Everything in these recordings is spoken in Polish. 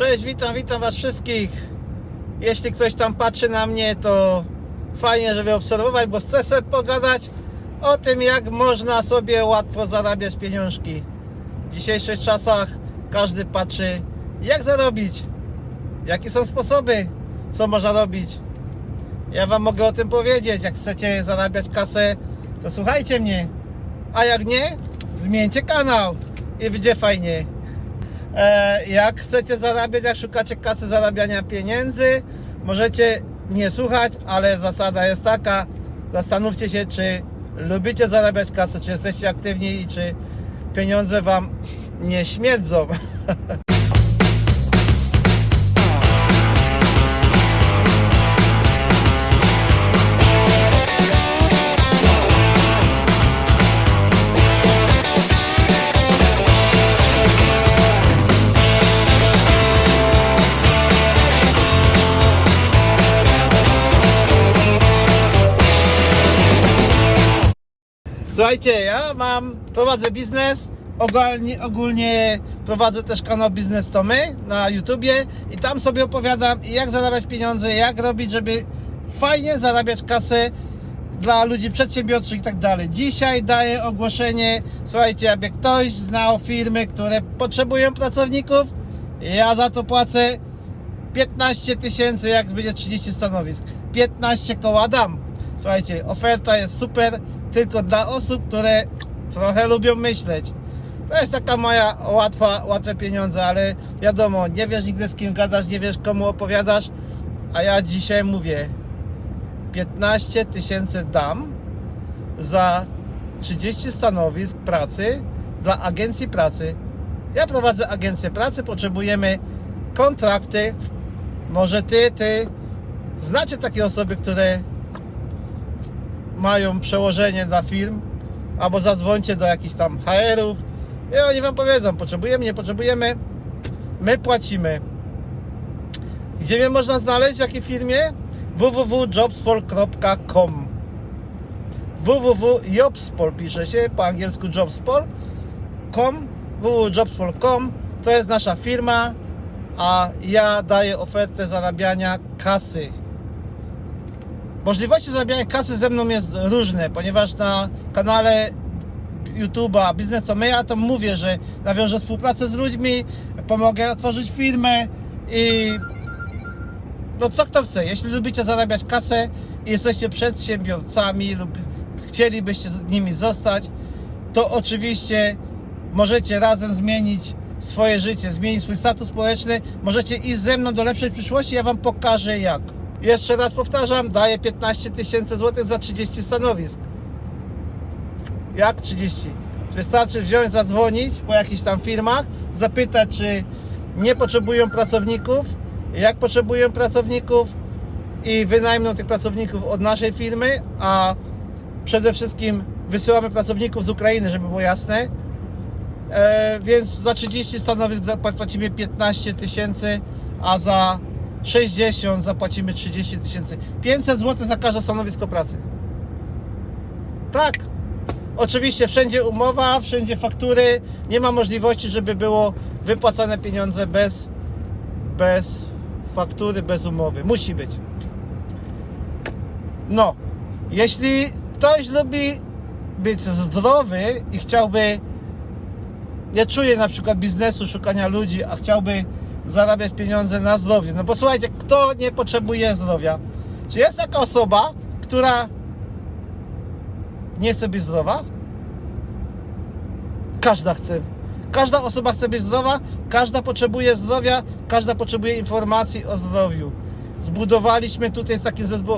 Cześć, witam, witam Was wszystkich. Jeśli ktoś tam patrzy na mnie, to fajnie, żeby obserwować, bo chcę sobie pogadać o tym, jak można sobie łatwo zarabiać pieniążki. W dzisiejszych czasach każdy patrzy, jak zarobić, jakie są sposoby, co można robić. Ja Wam mogę o tym powiedzieć. Jak chcecie zarabiać kasę, to słuchajcie mnie. A jak nie, zmieńcie kanał i będzie fajnie. E, jak chcecie zarabiać, jak szukacie kasy zarabiania pieniędzy, możecie nie słuchać, ale zasada jest taka. Zastanówcie się, czy lubicie zarabiać kasę, czy jesteście aktywni i czy pieniądze Wam nie śmiedzą. Słuchajcie, ja mam, prowadzę biznes, ogólnie, ogólnie prowadzę też kanał Biznes to My na YouTubie i tam sobie opowiadam jak zarabiać pieniądze, jak robić, żeby fajnie zarabiać kasę dla ludzi przedsiębiorczych i tak dalej. Dzisiaj daję ogłoszenie, słuchajcie, jakby ktoś znał firmy, które potrzebują pracowników, ja za to płacę 15 tysięcy, jak będzie 30 stanowisk. 15 koła dam. Słuchajcie, oferta jest super, tylko dla osób, które trochę lubią myśleć. To jest taka moja łatwa, łatwe pieniądze, ale wiadomo, nie wiesz nigdy z kim gadasz, nie wiesz komu opowiadasz, a ja dzisiaj mówię 15 tysięcy dam za 30 stanowisk pracy dla agencji pracy. Ja prowadzę agencję pracy, potrzebujemy kontrakty. Może ty, ty znacie takie osoby, które mają przełożenie dla firm, albo zadzwońcie do jakichś tam HR-ów i oni wam powiedzą, potrzebujemy, nie potrzebujemy, my płacimy. Gdzie mnie można znaleźć, w jakiej firmie? www.jobspol.com www.jobspol pisze się po angielsku jobspol.com www.jobspol.com to jest nasza firma, a ja daję ofertę zarabiania kasy. Możliwości zarabiania kasy ze mną jest różne, ponieważ na kanale YouTube'a Biznes to my, ja to mówię, że nawiążę współpracę z ludźmi, pomogę otworzyć firmę i no co kto chce. Jeśli lubicie zarabiać kasę i jesteście przedsiębiorcami lub chcielibyście z nimi zostać, to oczywiście możecie razem zmienić swoje życie, zmienić swój status społeczny. Możecie iść ze mną do lepszej przyszłości, ja Wam pokażę jak. Jeszcze raz powtarzam, daję 15 tysięcy złotych za 30 stanowisk. Jak 30? Wystarczy wziąć, zadzwonić po jakichś tam firmach, zapytać, czy nie potrzebują pracowników, jak potrzebują pracowników i wynajmą tych pracowników od naszej firmy, a przede wszystkim wysyłamy pracowników z Ukrainy, żeby było jasne. E, więc za 30 stanowisk zapłacimy 15 tysięcy, a za 60 zapłacimy 30 tysięcy. 500 zł za każde stanowisko pracy. Tak. Oczywiście wszędzie umowa, wszędzie faktury. Nie ma możliwości, żeby było wypłacane pieniądze bez, bez faktury, bez umowy. Musi być. No, jeśli ktoś lubi być zdrowy i chciałby, nie czuje na przykład biznesu, szukania ludzi, a chciałby zarabiać pieniądze na zdrowiu. No bo słuchajcie, kto nie potrzebuje zdrowia? Czy jest taka osoba, która nie chce być zdrowa? Każda chce. Każda osoba chce być zdrowa, każda potrzebuje zdrowia, każda potrzebuje informacji o zdrowiu. Zbudowaliśmy tutaj taki zespół,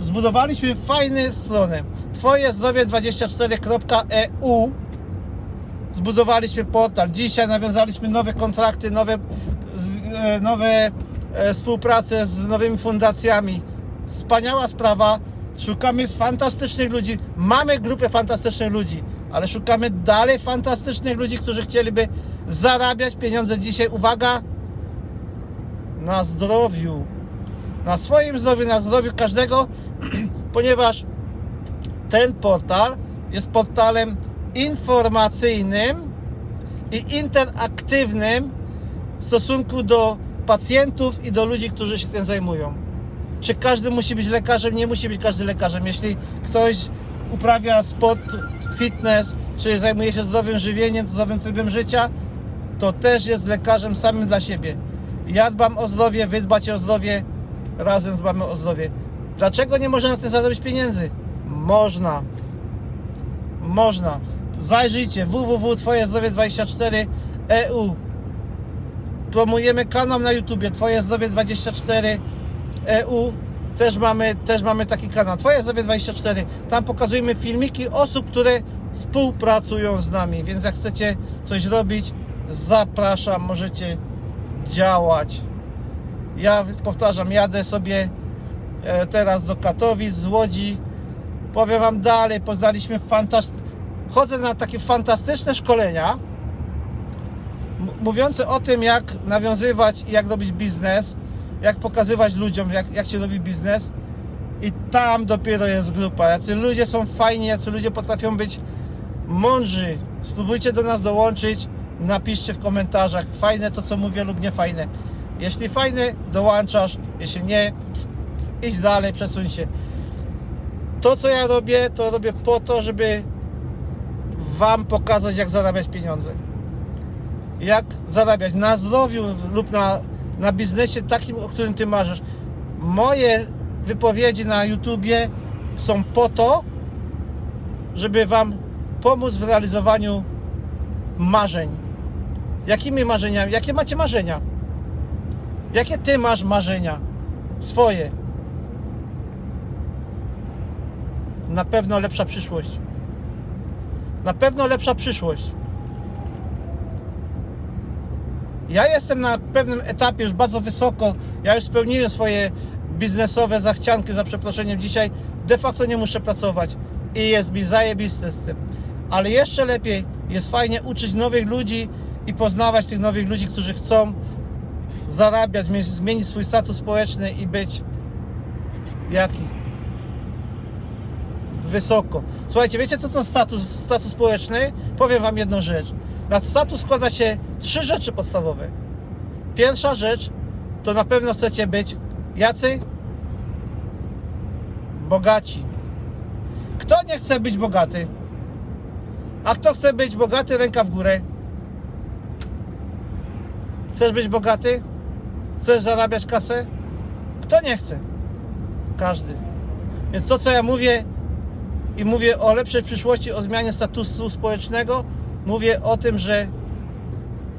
zbudowaliśmy fajną stronę twojezdrowie24.eu zbudowaliśmy portal. Dzisiaj nawiązaliśmy nowe kontrakty, nowe, e, nowe e, współpracę z nowymi fundacjami. Wspaniała sprawa. Szukamy fantastycznych ludzi. Mamy grupę fantastycznych ludzi, ale szukamy dalej fantastycznych ludzi, którzy chcieliby zarabiać pieniądze dzisiaj. Uwaga! Na zdrowiu. Na swoim zdrowiu, na zdrowiu każdego, ponieważ ten portal jest portalem informacyjnym i interaktywnym w stosunku do pacjentów i do ludzi, którzy się tym zajmują. Czy każdy musi być lekarzem? Nie musi być każdy lekarzem. Jeśli ktoś uprawia sport, fitness, czy zajmuje się zdrowym żywieniem, zdrowym trybem życia, to też jest lekarzem samym dla siebie. Ja dbam o zdrowie, wy dbacie o zdrowie, razem dbamy o zdrowie. Dlaczego nie można na tym zarobić pieniędzy? Można. Można. Zajrzyjcie www.twojezdrowie24.eu Promujemy kanał na YouTubie Twoje Zdrowie 24 EU. Też mamy, też mamy taki kanał Twoje Zdrowie 24. Tam pokazujemy filmiki osób, które współpracują z nami. Więc jak chcecie coś robić, zapraszam, możecie działać. Ja powtarzam, jadę sobie e, teraz do Katowic z Łodzi. Powiem Wam dalej, poznaliśmy fantastyczne. Chodzę na takie fantastyczne szkolenia m- mówiące o tym, jak nawiązywać i jak robić biznes, jak pokazywać ludziom, jak, jak się robi biznes. I tam dopiero jest grupa. Jacy ludzie są fajni, jacy ludzie potrafią być mądrzy. Spróbujcie do nas dołączyć. Napiszcie w komentarzach fajne to, co mówię, lub nie fajne. Jeśli fajne, dołączasz. Jeśli nie, idź dalej, przesuń się. To, co ja robię, to robię po to, żeby Wam pokazać, jak zarabiać pieniądze. Jak zarabiać na zdrowiu lub na, na biznesie takim, o którym Ty marzysz. Moje wypowiedzi na YouTubie są po to, żeby Wam pomóc w realizowaniu marzeń. Jakimi marzeniami? Jakie macie marzenia? Jakie Ty masz marzenia? Swoje. Na pewno lepsza przyszłość. Na pewno lepsza przyszłość. Ja jestem na pewnym etapie już bardzo wysoko. Ja już spełniłem swoje biznesowe zachcianki, za przeproszeniem. Dzisiaj de facto nie muszę pracować i jest mi zajebiste z tym. Ale jeszcze lepiej jest fajnie uczyć nowych ludzi i poznawać tych nowych ludzi, którzy chcą zarabiać, zmienić- swój status społeczny i być jaki? Wysoko. Słuchajcie, wiecie co to status, status społeczny? Powiem Wam jedną rzecz. Na status składa się trzy rzeczy podstawowe. Pierwsza rzecz to na pewno chcecie być jacy? Bogaci. Kto nie chce być bogaty? A kto chce być bogaty, ręka w górę. Chcesz być bogaty? Chcesz zarabiać kasę? Kto nie chce? Każdy. Więc to, co ja mówię, i mówię o lepszej przyszłości, o zmianie statusu społecznego, mówię o tym, że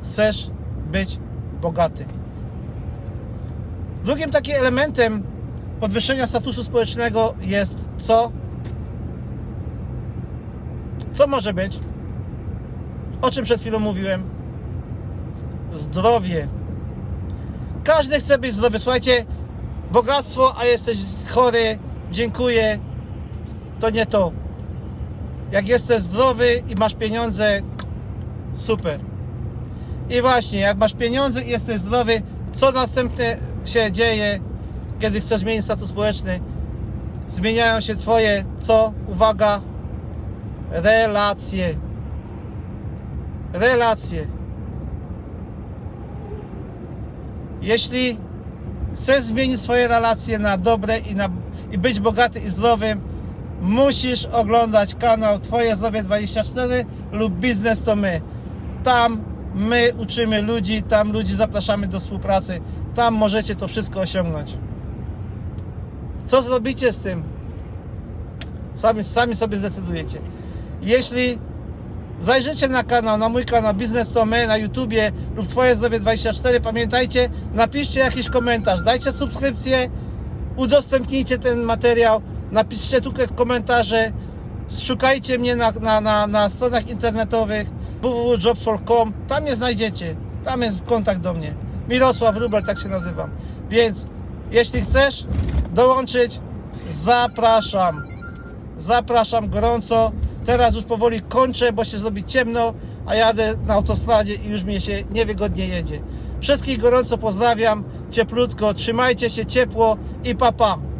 chcesz być bogaty. Drugim takim elementem podwyższenia statusu społecznego jest co? Co może być? O czym przed chwilą mówiłem? Zdrowie. Każdy chce być zdrowy. Słuchajcie, bogactwo, a jesteś chory, dziękuję, to nie to. Jak jesteś zdrowy i masz pieniądze, super. I właśnie, jak masz pieniądze i jesteś zdrowy, co następnie się dzieje, kiedy chcesz zmienić status społeczny? Zmieniają się Twoje, co? Uwaga, relacje. Relacje. Jeśli chcesz zmienić swoje relacje na dobre i, na, i być bogaty i zdrowym, musisz oglądać kanał Twoje Zdrowie 24 lub Biznes to my. Tam my uczymy ludzi, tam ludzi zapraszamy do współpracy. Tam możecie to wszystko osiągnąć. Co zrobicie z tym? Sami, sami sobie zdecydujecie. Jeśli zajrzycie na kanał, na mój kanał Biznes to my na YouTubie lub Twoje Zdrowie 24, pamiętajcie, napiszcie jakiś komentarz, dajcie subskrypcję, udostępnijcie ten materiał, napiszcie tu komentarze, szukajcie mnie na, na, na, na stronach internetowych www.jobs.com, tam mnie znajdziecie, tam jest kontakt do mnie. Mirosław Rubel, tak się nazywam. Więc jeśli chcesz dołączyć, zapraszam. Zapraszam gorąco. Teraz już powoli kończę, bo się zrobi ciemno, a jadę na autostradzie i już mi się niewygodnie jedzie. Wszystkich gorąco pozdrawiam, cieplutko, trzymajcie się ciepło i papa. Pa.